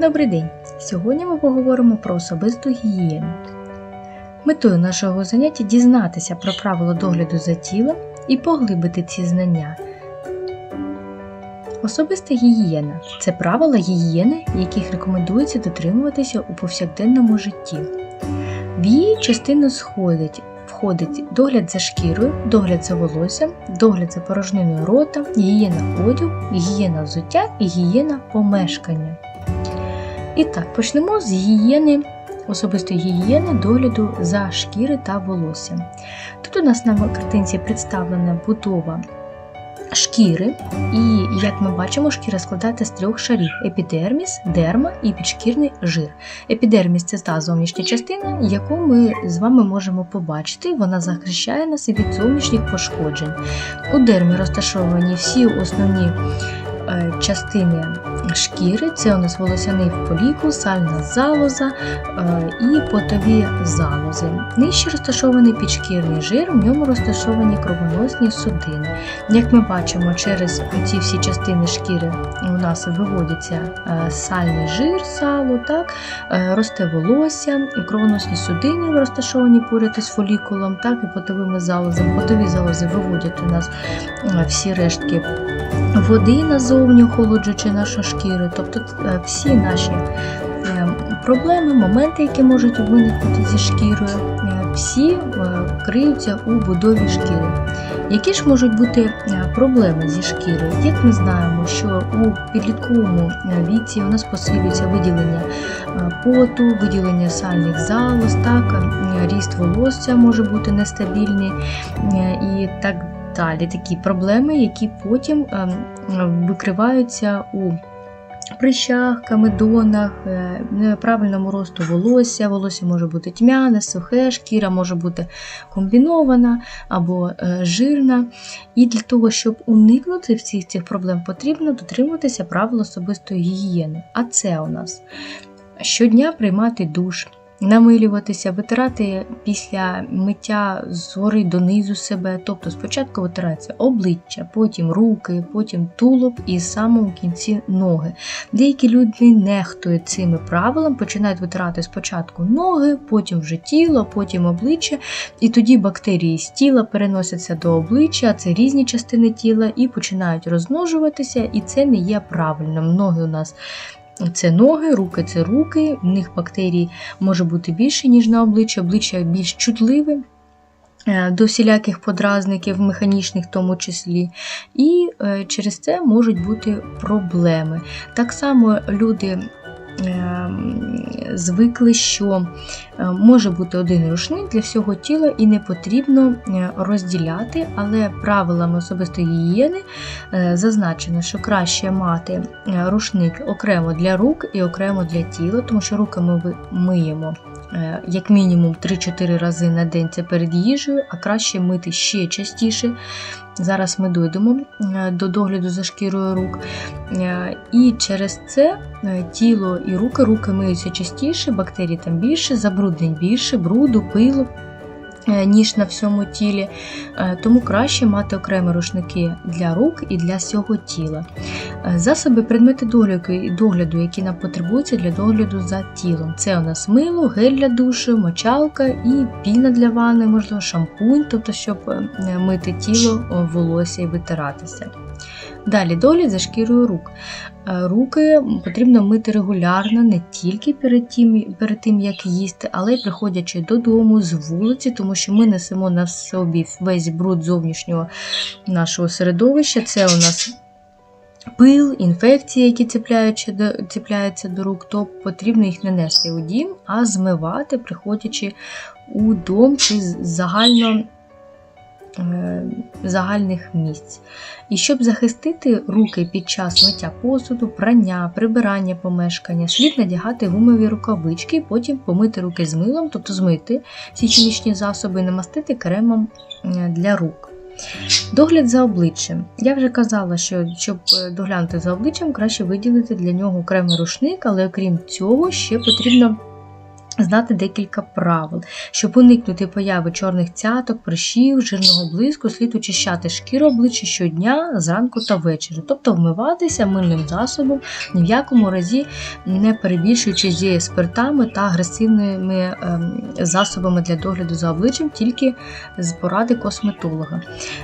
Добрий день! Сьогодні ми поговоримо про особисту гігієну. Метою нашого заняття дізнатися про правила догляду за тілом і поглибити ці знання. Особиста гігієна це правила гігієни, яких рекомендується дотримуватися у повсякденному житті. В її частину сходить, входить догляд за шкірою, догляд за волоссям, догляд за порожниною рота, гігієна одягу, гігієна взуття і гігієна помешкання. І так, почнемо з гігієни, особистої гігієни догляду за шкіри та волоссям. Тут у нас на картинці представлена будова шкіри, і як ми бачимо, шкіра складається з трьох шарів: епідерміс, дерма і підшкірний жир. Епідерміс це та зовнішня частина, яку ми з вами можемо побачити. Вона захищає нас від зовнішніх пошкоджень. У дермі розташовані всі основні е, частини шкіри, це у нас волосяний полікул, сальна залоза е, і потові залози. Нижче розташований підшкірний жир, в ньому розташовані кровоносні судини. Як ми бачимо, через ці всі частини шкіри у нас виводиться е, сальний жир, сало, так, е, росте волосся, кровоносні судини розташовані поряд із фолікулом, так і потовими залозами. Потові залози виводять у нас всі рештки води назовні, охолоджуючи нашу шкіру. Тобто е, всі наші е, проблеми, моменти, які можуть виникнути зі шкірою, е, всі криються у будові шкіри. Які ж можуть бути проблеми зі шкірою? Як ми знаємо, що у підлітковому віці у нас посилюється виділення поту, виділення сальних залоз, так, ріст волосся може бути нестабільний і так далі. Такі проблеми, які потім викриваються у прищах, камедонах, е, неправильному росту волосся. Волосся може бути тьмяне, сухе, шкіра може бути комбінована або е, жирна. І для того, щоб уникнути всіх цих проблем, потрібно дотримуватися правил особистої гігієни. А це у нас щодня приймати душ. Намилюватися, витирати після миття згори донизу себе. Тобто спочатку витирається обличчя, потім руки, потім тулуб і в самому кінці ноги. Деякі люди нехтують цими правилами, починають витирати спочатку ноги, потім вже тіло, потім обличчя, і тоді бактерії з тіла переносяться до обличчя, це різні частини тіла, і починають розмножуватися, і це не є правильним. Ноги у нас це ноги, руки це руки, в них бактерій може бути більше, ніж на обличчі, обличчя більш чутливе е, до всіляких подразників, механічних в тому числі. І е, через це можуть бути проблеми. Так само люди. Е, Звикли, що е, може бути один рушник для всього тіла і не потрібно е, розділяти, але правилами особистої гігієни е, зазначено, що краще мати рушник окремо для рук і окремо для тіла, тому що руки ми миємо як мінімум 3-4 рази на день це перед їжею, а краще мити ще частіше. Зараз ми дойдемо е, до догляду за шкірою рук. Е, І через це е, тіло і руки, руки миються частіше, бактерій там більше, забруднень більше, бруду, пилу. Ніж на всьому тілі, тому краще мати окремі рушники для рук і для всього тіла. Засоби, предмети догляду, які нам потребуються для догляду за тілом. Це у нас мило, гель для душу, мочалка і піна для ванни, можливо, шампунь, тобто, щоб е, мити тіло, волосся і витиратися. Далі догляд за шкірою рук. Е, Руки потрібно мити регулярно, не тільки перед тим, перед тим, як їсти, але й приходячи додому з вулиці, тому що ми несемо на собі весь бруд зовнішнього нашого середовища. Це у нас пил, інфекції, які цепляються до, рук, то потрібно їх не нести у дім, а змивати, приходячи у дом чи загально. е, Загальних місць. І щоб захистити руки під час миття посуду, прання, прибирання помешкання, слід надягати гумові рукавички, потім помити руки з милом, тобто змити ці хімічні засоби намастити кремом е, для рук. Догляд за обличчям. Я вже казала, що щоб е, доглянути за обличчям, краще виділити для нього окремий рушник, але окрім цього, ще потрібно знати декілька правил. Щоб уникнути появи чорних цяток, прищів, жирного блиску, слід очищати шкіру обличчя щодня зранку та ввечері, тобто вмиватися мильним засобом, ні в якому разі не перебільшуючи зі спиртами та агресивними ем, засобами для догляду за обличчям, тільки з поради косметолога.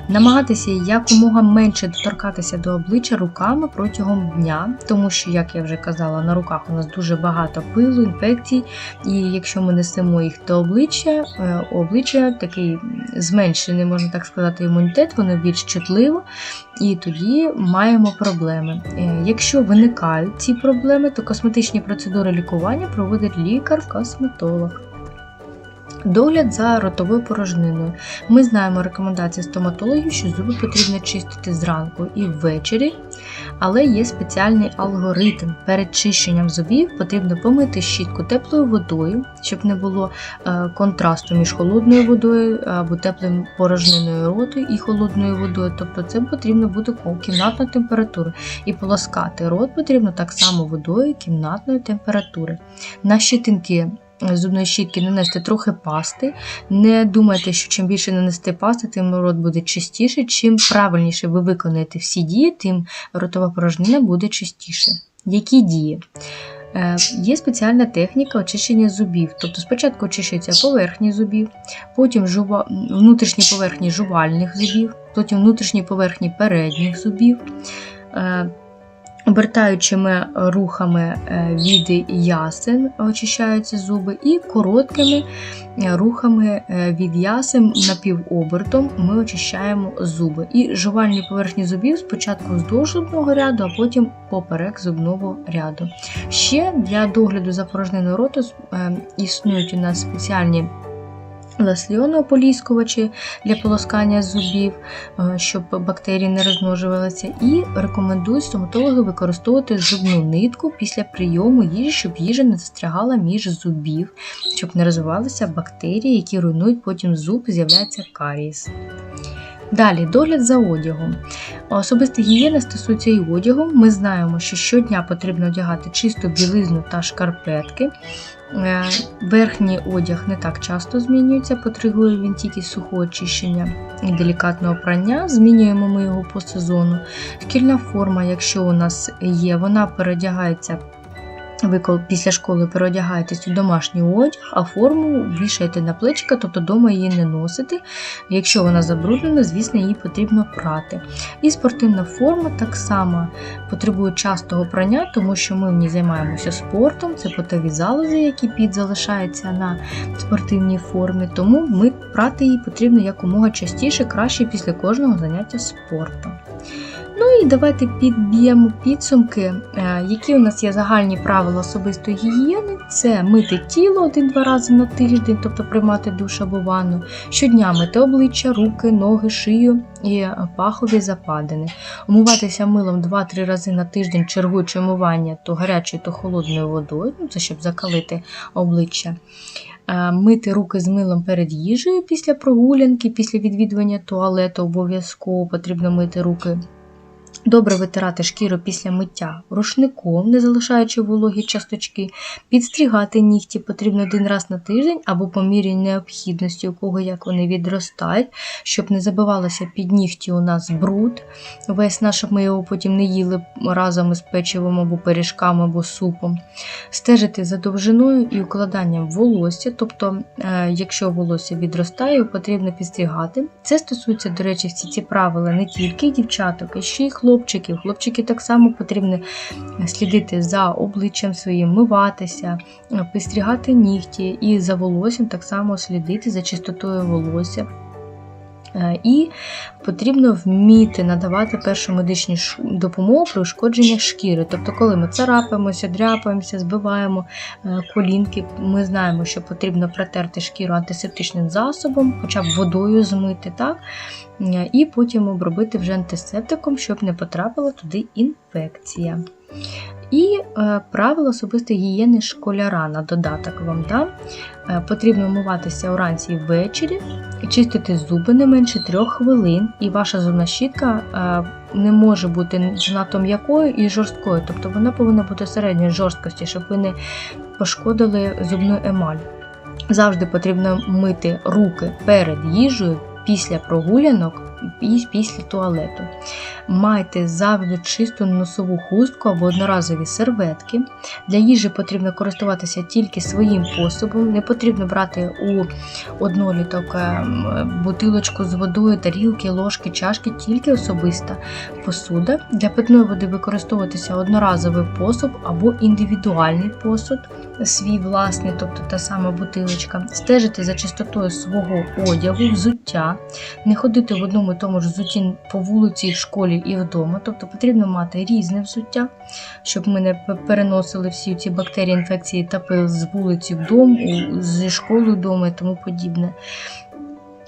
Намагатися якомога менше доторкатися до обличчя руками протягом дня, тому що, як я вже казала, на руках у нас дуже багато пилу, інфекцій. І якщо ми несемо їх до обличчя, е, обличчя такий зменшений, можна так сказати, імунітет, воно більш чутливо, і тоді маємо проблеми. Е, Якщо виникають ці проблеми, то косметичні процедури лікування проводить лікар-косметолог. Догляд за ротовою порожниною. Ми знаємо рекомендації стоматологів, що зуби потрібно чистити зранку і ввечері, але є спеціальний алгоритм. Перед чищенням зубів потрібно помити щітку теплою водою, щоб не було е, контрасту між холодною водою або теплою порожниною роту і холодною водою. Тобто це потрібно буде кімнатної температури. І полоскати рот потрібно так само водою кімнатної температури. На щитинки зубної щітки нанести трохи пасти. Не думайте, що чим більше нанести пасти, тим рот буде чистіше. Чим правильніше ви виконаєте всі дії, тим ротова порожнина буде чистіше. Які дії? Е, Є спеціальна техніка очищення зубів. Тобто спочатку очищуються поверхні зубів, потім жува... внутрішні поверхні жувальних зубів, потім внутрішні поверхні передніх зубів. Е, Обертаючими рухами е, від ясен очищаються зуби, і короткими е, рухами е, від ясен напівобертом ми очищаємо зуби. І жувальні поверхні зубів спочатку вздовж зубного ряду, а потім поперек зубного ряду. Ще для догляду за порожниною роту існують у нас спеціальні ласльонополіскувачі для полоскання зубів, е, щоб бактерії не розмножувалися, і рекомендують стоматологи використовувати зубну нитку після прийому їжі, щоб їжа не застрягала між зубів, щоб не розвивалися бактерії, які руйнують потім зуб, з'являється карієс. Далі догляд за одягом. Особиста гігієна стосується і одягу. Ми знаємо, що щодня потрібно одягати чисту білизну та шкарпетки. Е, верхній одяг не так часто змінюється, потребує він тільки сухого очищення і делікатного прання. Змінюємо ми його по сезону. Шкільна форма, якщо у нас є, вона передягається ви після школи переодягаєтесь у домашній одяг, а форму вішаєте на плечика, тобто вдома її не носите. Якщо вона забруднена, звісно, її потрібно прати. І спортивна форма так само потребує частого прання, тому що ми в ній займаємося спортом, це потові залози, які під залишаються на спортивній формі, тому ми прати її потрібно якомога частіше, краще після кожного заняття спортом. Ну і давайте підб'ємо підсумки, е, які у нас є загальні правила особистої гігієни. Це мити тіло один-два рази на тиждень, тобто приймати душ або ванну, щодня мити обличчя, руки, ноги, шию і пахові западини. Умиватися милом 2-3 рази на тиждень, чергуючи умивання то гарячою, то холодною водою, ну, це щоб закалити обличчя. Е, мити руки з милом перед їжею після прогулянки, після відвідування туалету обов'язково потрібно мити руки Добре витирати шкіру після миття рушником, не залишаючи вологі часточки, підстрігати нігті потрібно один раз на тиждень або по мірі необхідності, у кого як вони відростають, щоб не забивалося під нігті у нас бруд. Весь наш, ми його потім не їли разом із печивом або пиріжками або супом. Стежити за довжиною і укладанням волосся, тобто, е, якщо волосся відростає, потрібно підстрігати. Це стосується, до речі, всі ці правила не тільки дівчаток, а ще й хлопців хлопчиків. Хлопчики так само потрібно слідити за обличчям своїм, миватися, підстрігати нігті і за волоссям так само слідити за чистотою волосся. Е, і потрібно вміти надавати першу медичну допомогу при ушкодженні шкіри. Тобто, коли ми царапаємося, дряпаємося, збиваємо е, колінки, ми знаємо, що потрібно протерти шкіру антисептичним засобом, хоча б водою змити, так? Е, і потім обробити вже антисептиком, щоб не потрапила туди інфекція. Інфекція. І е, правила особистої гігієни школяра на додаток вам дам. Е, потрібно вмиватися вранці і ввечері, чистити зуби не менше 3 хвилин, і ваша зубна щітка е, не може бути занадто м'якою і жорсткою, тобто вона повинна бути середньої жорсткості, щоб ви не пошкодили зубну емаль. Завжди потрібно мити руки перед їжею, після прогулянок і після туалету. Майте завжди чисту носову хустку або одноразові серветки. Для їжі потрібно користуватися тільки своїм пособом. Не потрібно брати у одноліток е, бутилочку з водою, тарілки, ложки, чашки, тільки особиста посуда. Для питної води використовуватися одноразовий посуд або індивідуальний посуд, свій власний, тобто та сама бутилочка. Стежити за чистотою свого одягу, взуття, не ходити в одному і тому ж взутті по вулиці, в школі і вдома. Тобто потрібно мати різне взуття, щоб ми не переносили всі ці бактерії, інфекції та пил з вулиці вдома, зі школи вдома і тому подібне.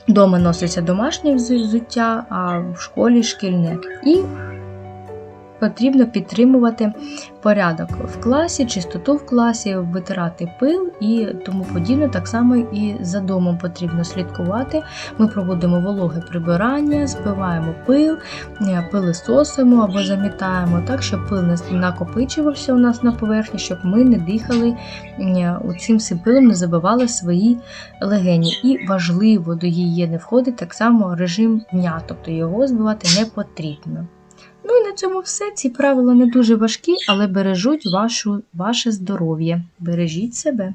Дома носиться домашнє взуття, а в школі шкільне. І потрібно підтримувати порядок в класі, чистоту в класі, витирати пил і тому подібне. Так само і за домом потрібно слідкувати. Ми проводимо вологе прибирання, збиваємо пил, е, пилисосимо або замітаємо так, щоб пил не накопичувався у нас на поверхні, щоб ми не дихали е, цим пилом, не забивали свої легені. І важливо до гігієни входить так само режим дня, тобто його збивати не потрібно. Ну і на цьому все. Ці правила не дуже важкі, але бережуть вашу, ваше здоров'я. Бережіть себе.